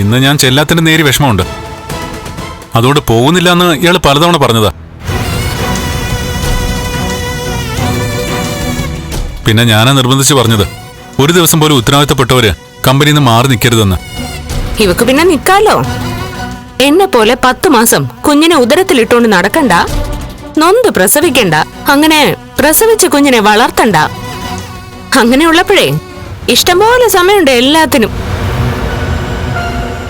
ഇന്ന് ഞാൻ ചെല്ലാത്തിന്റെ നേരി വിഷമമുണ്ട്. അതുകൊണ്ട് പോകുന്നില്ല എന്ന് ഇയാൾ പലതവണ പറഞ്ഞതാ. പിന്നെ ഞാനാ നിർബന്ധിച്ച് പറഞ്ഞത് ഒരു ദിവസം പോലും ഉത്തരവാദിത്തപ്പെട്ടവര് കമ്പനിയിൽ നിന്ന് മാറി നിൽക്കരുതെന്ന് ഇവക്ക് പിന്നെ നിക്കാലോ? എന്നെ പോലെ പത്ത് മാസം കുഞ്ഞിനെ ഉദരത്തിലിട്ടുകൊണ്ട് നടക്കണ്ട. നൊന്ത് പ്രസവിക്കണ്ട. അങ്ങനെ പ്രസവിച്ച കുഞ്ഞിനെ വളർത്തണ്ട. അങ്ങനെയുള്ളപ്പോഴേ ഇഷ്ടംപോലെ സമയമുണ്ട് എല്ലാത്തിനും.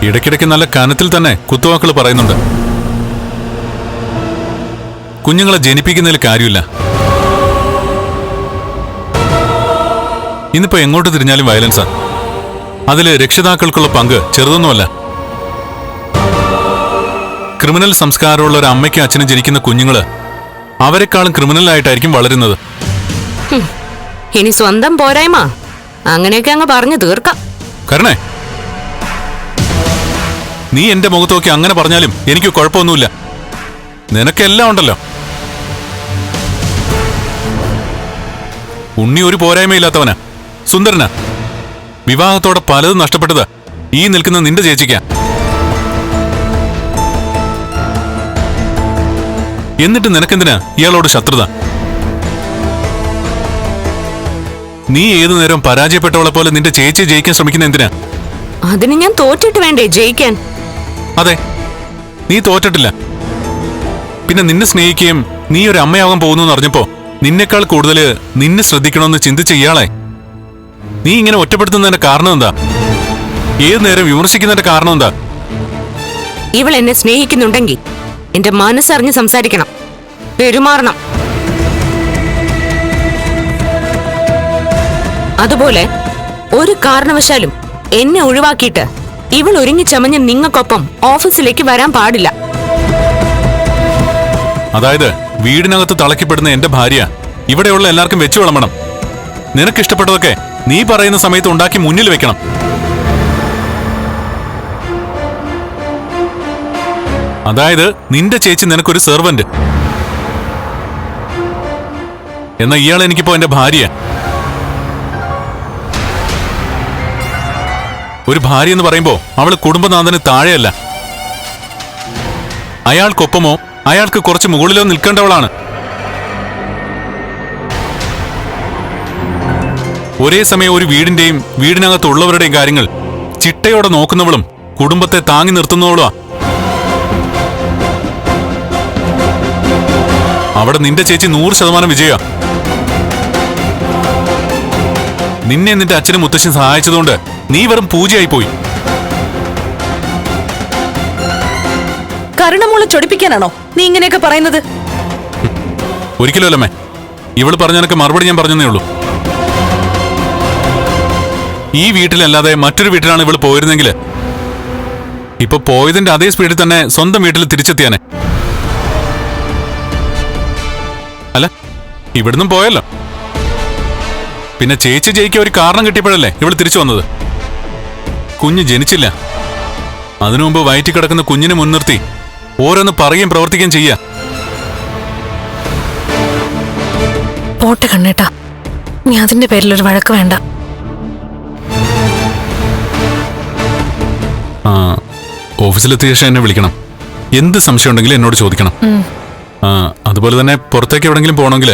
ഇടയ്ക്കിടയ്ക്ക് നല്ല കനത്തിൽ തന്നെ കുത്തുവാക്കുകൾ പറയുന്നുണ്ട്. കുഞ്ഞുങ്ങളെ ജനിപ്പിക്കുന്നതിൽ കാര്യമില്ല. ഇന്നിപ്പോ എങ്ങോട്ട് തിരിഞ്ഞാലും വയലൻസാ. അതിൽ രക്ഷിതാക്കൾക്കുള്ള പങ്ക് ചെറുതൊന്നുമല്ല. ക്രിമിനൽ സംസ്കാരമുള്ള ഒരു അമ്മയ്ക്കും അച്ഛനും ജനിക്കുന്ന കുഞ്ഞുങ്ങൾ അവരെക്കാളും ക്രിമിനലായിട്ടായിരിക്കും വളരുന്നത്. ഇനി സ്വന്തം പോരായ്മ. അങ്ങനെയൊക്കെ അങ്ങ് പറഞ്ഞു തീർക്കാം. കരണേ നീ എന്റെ മുഖത്ത് നോക്കി അങ്ങനെ പറഞ്ഞാലും എനിക്ക് കുഴപ്പമൊന്നുമില്ല. നിനക്കെല്ലാം ഉണ്ടല്ലോ. ഉണ്ണി ഒരു പോരായ്മയില്ലാത്തവനാ. സുന്ദരനാ. വിവാഹത്തോടെ പലതും നഷ്ടപ്പെട്ടത്. ഈ നിൽക്കുന്ന നിന്റെ ചേച്ചിക്കാ. എന്നിട്ട് നിനക്കെന്തിനാ ഇയാളോട് ശത്രുത? നീ ഏതു നേരം പരാജയപ്പെട്ടവളെ പോലെ നിന്റെ ചേച്ചി ജയിക്കാൻ ശ്രമിക്കുന്ന എന്തിനാ? അതിന് ഞാൻ തോറ്റിട്ട് വേണ്ടേ ജയിക്കാൻ? അതെ നീ തോറ്റിട്ടില്ല. പിന്നെ നിന്നെ സ്നേഹിക്കുകയും നീ ഒരു അമ്മയാകാൻ പോകുന്നു എന്ന് അറിഞ്ഞപ്പോ നിന്നെക്കാൾ കൂടുതൽ നിന്നെ ശ്രദ്ധിക്കണമെന്ന് ചിന്തിച്ച ഇയാളെ. നീ ഇങ്ങനെ ഒറ്റപ്പെടുത്തുന്നതിന്റെ കാരണം എന്താ? ഏത് നേരം വിമർശിക്കുന്നതിന്റെ കാരണം എന്താ? ഇവൾ എന്നെ സ്നേഹിക്കുന്നുണ്ടെങ്കിൽ എന്റെ മനസ്സറിഞ്ഞ് സംസാരിക്കണം. പെരുമാറണം. അതുപോലെ ഒരു കാരണവശാലും എന്നെ ഒഴിവാക്കിയിട്ട് ഇവൾ ഒരുങ്ങി ചമഞ്ഞ് നിങ്ങൾക്കൊപ്പം ഓഫീസിലേക്ക് വരാൻ പാടില്ല. അതായത് വീടിനകത്ത് തളക്കിപ്പെടുന്ന എന്റെ ഭാര്യ ഇവിടെയുള്ള എല്ലാവർക്കും വെച്ചു വിളമ്പണം. നിനക്കിഷ്ടപ്പെട്ടതൊക്കെ നീ പറയുന്ന സമയത്ത് ഉണ്ടാക്കി മുന്നിൽ വെക്കണം. അതായത് നിന്റെ ചേച്ചി നിനക്കൊരു സെർവന്റ് എന്നാ ഇയാൾ എനിക്കിപ്പോ എന്റെ ഭാര്യ. ഒരു ഭാര്യ എന്ന് പറയുമ്പോ അവൾ കുടുംബനാഥന് താഴെയല്ല. അയാൾക്കൊപ്പമോ അയാൾക്ക് കുറച്ച് മുകളിലോ നിൽക്കേണ്ടവളാണ്. ഒരേ സമയം ഒരു വീടിന്റെയും വീടിനകത്തുള്ളവരുടെയും കാര്യങ്ങൾ ചിട്ടയോടെ നോക്കുന്നവളും കുടുംബത്തെ താങ്ങി നിർത്തുന്നവളുമാ അവിടെ നിന്റെ ചേച്ചി നൂറ് ശതമാനം വിജയ. നിന്നെ നിന്റെ അച്ഛനും മുത്തശ്ശൻ സഹായിച്ചതുകൊണ്ട് നീ വെറും പൂജയായി പോയി കരുണമോളെ ചൊടിപ്പിക്കാനാണോ നീ ഇങ്ങനെയൊക്കെ പറയുന്നത്? ഒരിക്കലും അല്ലമ്മേ. ഇവൾ പറഞ്ഞതിനൊക്കെ മറുപടി ഞാൻ പറഞ്ഞതേ ഉള്ളൂ. ഈ വീട്ടിലല്ലാതെ മറ്റൊരു വീട്ടിലാണ് ഇവൾ പോയിരുന്നെങ്കിൽ ഇപ്പൊ പോയതിന്റെ അതേ സ്പീഡിൽ തന്നെ സ്വന്തം വീട്ടിൽ തിരിച്ചെത്തിയാനെ. അല്ല ഇവിടുന്നും പോയല്ലോ. പിന്നെ ചേച്ചി ജയിക്കാൻ ഒരു കാരണം കിട്ടിയപ്പോഴല്ലേ ഇവൾ തിരിച്ചു വന്നത്? കുഞ്ഞ് ജനിച്ചില്ല. അതിനു മുമ്പ് വയറ്റി കിടക്കുന്ന കുഞ്ഞിനെ മുൻനിർത്തി ഓരോന്ന് പറയുകയും പ്രവർത്തിക്കുകയും ചെയ്യാ. പോട്ടെ കണ്ണേട്ടാ. നീ അതിന്റെ പേരിൽ ഒരു വഴക്ക് വേണ്ട. ആ ഓഫീസിലെത്തിയ ശേഷം എന്നെ വിളിക്കണം. എന്ത് സംശയം ഉണ്ടെങ്കിലും എന്നോട് ചോദിക്കണം. ആ അതുപോലെ തന്നെ പുറത്തേക്ക് എവിടെങ്കിലും പോകണമെങ്കിൽ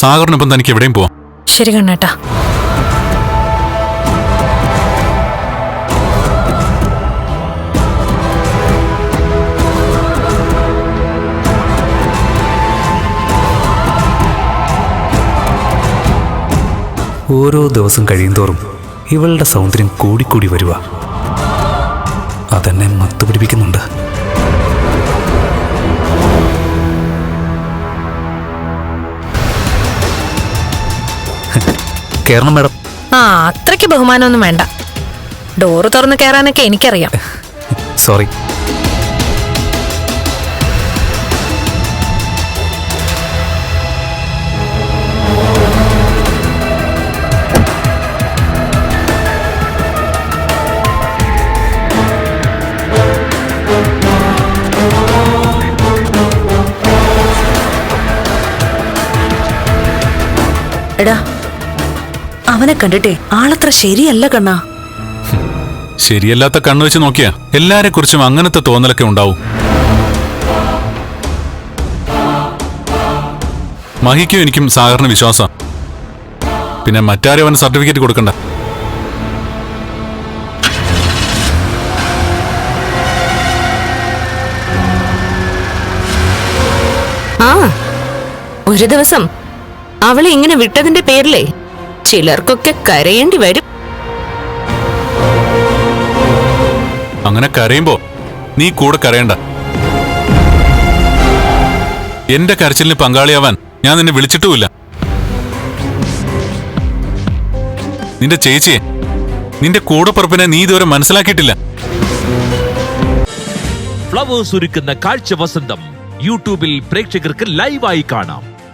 സാഗറിനൊപ്പം തനിക്ക് എവിടെയും പോവാം. ശരി കണ്ണേട്ടാ. ഓരോ ദിവസം കഴിയുന്തോറും ഇവളുടെ സൗന്ദര്യം കൂടിക്കൂടി വരുക അതെന്നെ മത്തുപിടിപ്പിക്കുന്നുണ്ട്. കയറണം മാഡം. ആ അത്രയ്ക്ക് ബഹുമാനമൊന്നും വേണ്ട. ഡോറ് തുറന്ന് കയറാനൊക്കെ എനിക്കറിയാം. സോറി. എടാ അവനെ കണ്ടിട്ടേ ആളത്ര ശരിയല്ല കണ്ണാ. ശരിയല്ലാത്ത കണ്ണു വെച്ച് നോക്കിയാ എല്ലാരെ കുറിച്ചും അങ്ങനത്തെ തോന്നലൊക്കെ ഉണ്ടാവും. മഹിക്കും എനിക്കും സാഗറിന് വിശ്വാസം. പിന്നെ മറ്റാരും അവന് സർട്ടിഫിക്കറ്റ് കൊടുക്കണ്ട. ആ ഒരു ദിവസം അവളെ ഇങ്ങനെ വിട്ടതിന്റെ പേരിലേ ചിലർക്കൊക്കെ കരയേണ്ടി വരും. അങ്ങനെ കരയുമ്പോ നീ കൂടെ കരയണ്ട. എന്റെ കരച്ചിലിന് പങ്കാളിയാവാൻ ഞാൻ നിന്നെ വിളിച്ചിട്ടുമില്ല. നിന്റെ ചേച്ചിയെ നിന്റെ കൂടപ്പുറപ്പിനെ നീ ഇതുവരെ മനസ്സിലാക്കിയിട്ടില്ല. ഫ്ലവേഴ്സ് ഒരുക്കുന്ന കാഴ്ച വസന്തം യൂട്യൂബിൽ പ്രേക്ഷകർക്ക് ലൈവായി കാണാം.